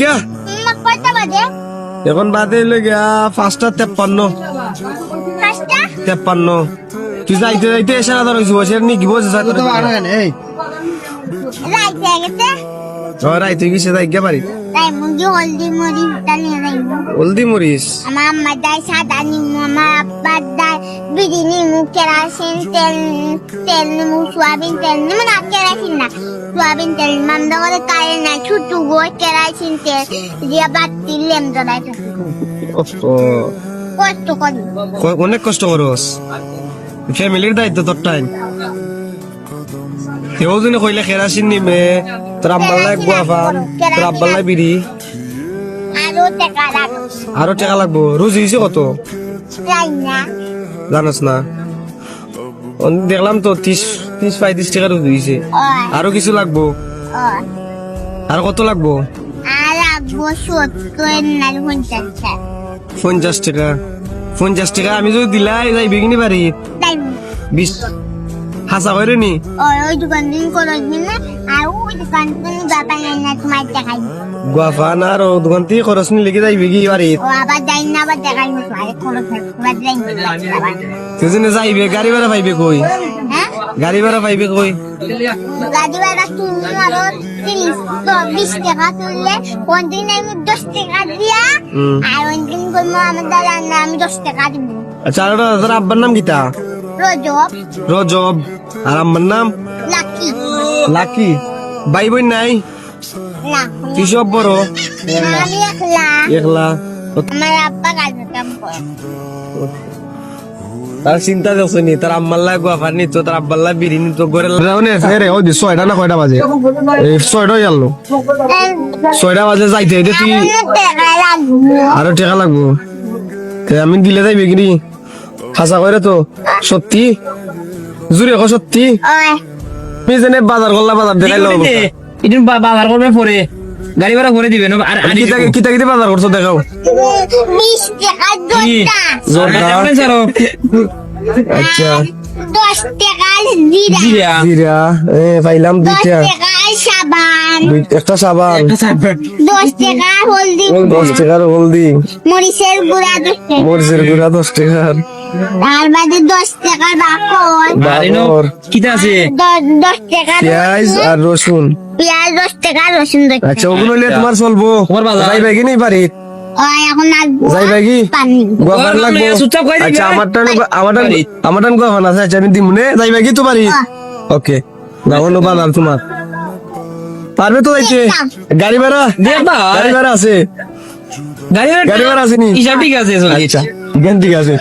গিয়া। এখন বাদে হইলে গিয়া পাঁচটা তেপ্পান্ন। তেপ্পান্ন। তুই যাইতে যাইতে এসে না ধর বসে নি কি বসে তো আরও এনে এই রাইতে গেছে যাই গিয়া তাই মুগি হলদি মরি তালি রাইব হলদি মরিস আমার আম্মা দায় সাদা নিমু আমার আব্বা দায় বিড়ি নিমু কেরাসিন তেল তেল নিমু সোয়াবিন তেল নিমু না কেরাসিন না সোয়াবিন তেল মামদা করে কারে না ছুটু গো কেরাসিন তেল দিয়া বাতি লেম জ্বলাই কষ্ট করি অনেক কষ্ট করস ফ্যামিলির দায়িত্ব তোর টাইম কেউ যদি কইলে কেরাসিন নিমে তোর আব্বাল্লাই গুয়া পান তোর আব্বাল্লাই বিড়ি আরও টাকা লাগবো রোজ হয়েছে কত? জানোস না। দেখলাম তো ত্রিশ ত্রিশ পঁয়ত্রিশ টাকা রোজ হয়েছে আরও কিছু লাগবো? আর কত লাগবো? পঞ্চাশ টাকা। পঞ্চাশ টাকা। আমি যদি দিলাই যাই বেগিনি বাড়ি বিশ হাসা করে নি ওই ওই দোকান দিন করবি না আর ওই দোকান দিন বাবা নাই না তোমার দেখাই গুয়াফান আর দোকান থেকে খরচ নি লেগে যাই বেগি বাড়ি? ও আবার যাই না আবার দেখাই না খরচ আবার যাই না যাইবে গাড়ি ভাড়া পাইবে কই? হ্যাঁ? গাড়ি ভাড়া পাইবে কই? গাড়ি ভাড়া তুমি আরও তিরিশ তো বিশ টাকা তুললে কোনদিন আমি দশ টাকা দিয়া হুম। আর কোনদিন করব আমার দাদা আমি দশ টাকা দিব। আচ্ছা আর আব্বার নাম কিতা? রজব। রজব। আর আম্মার নাম? লাকি। লাকি। ভাই বোন নাই? না। তুই সব বড় একলা। আমার আব্বা কাজে কাম করে। তার চিন্তা দেখছ নি? তার আম্মার লাই গুয়াফার নি তো তার আব্বার লাই বিড়ি নি তো ঘরে রাউনে ফেরে ওই ছয়টা না কয়টা বাজে? এই ছয়টা গেল। ছয়টা বাজে যাইতে হইতে তুই আরও টাকা লাগবো। আমি দিলে যাইবে কি হাসা করে তো। সত্যি? জুড়ে কো সত্যি? যেনে বাজার করলা বাজার দেখাইলো এটা বাজার করবে পরে। গাড়ি ভাড়া করে দিবেন আর কিতা কিতা কিতা বাজার করছ দেখাও। টাকা আচ্ছা। দশ টাকা জিরা। জিরা। জিরা। এ পাইলাম দশ দুইটা টাকা সাবান। দুই একটা সাবান। দশ টাকা হলদি। দশ টাকার হলদি। মরিচের গুঁড়া দশ টাকা মরিচের গুঁড়া দশ টাকার। তার বাদে দশ টাকার বাকর। বাবর কিতা আছে? দ- দশ টাকা পেঁয়াজ আর রসুন। পেঁয়াজ দশ টাকা রসুন দশ আচ্ছা ওগুলো নিয়ে তোমার চলবো। বাজার। যাইবে কি নেই বাড়ি? পারবে তো যাইতে? গাড়ি ভাড়া? গাড়ি ভাড়া আছে। গাড়ি গাড়ি ভাড়া আছে নি? হিসাব ঠিক আছে আচ্ছা ঠিক আছে।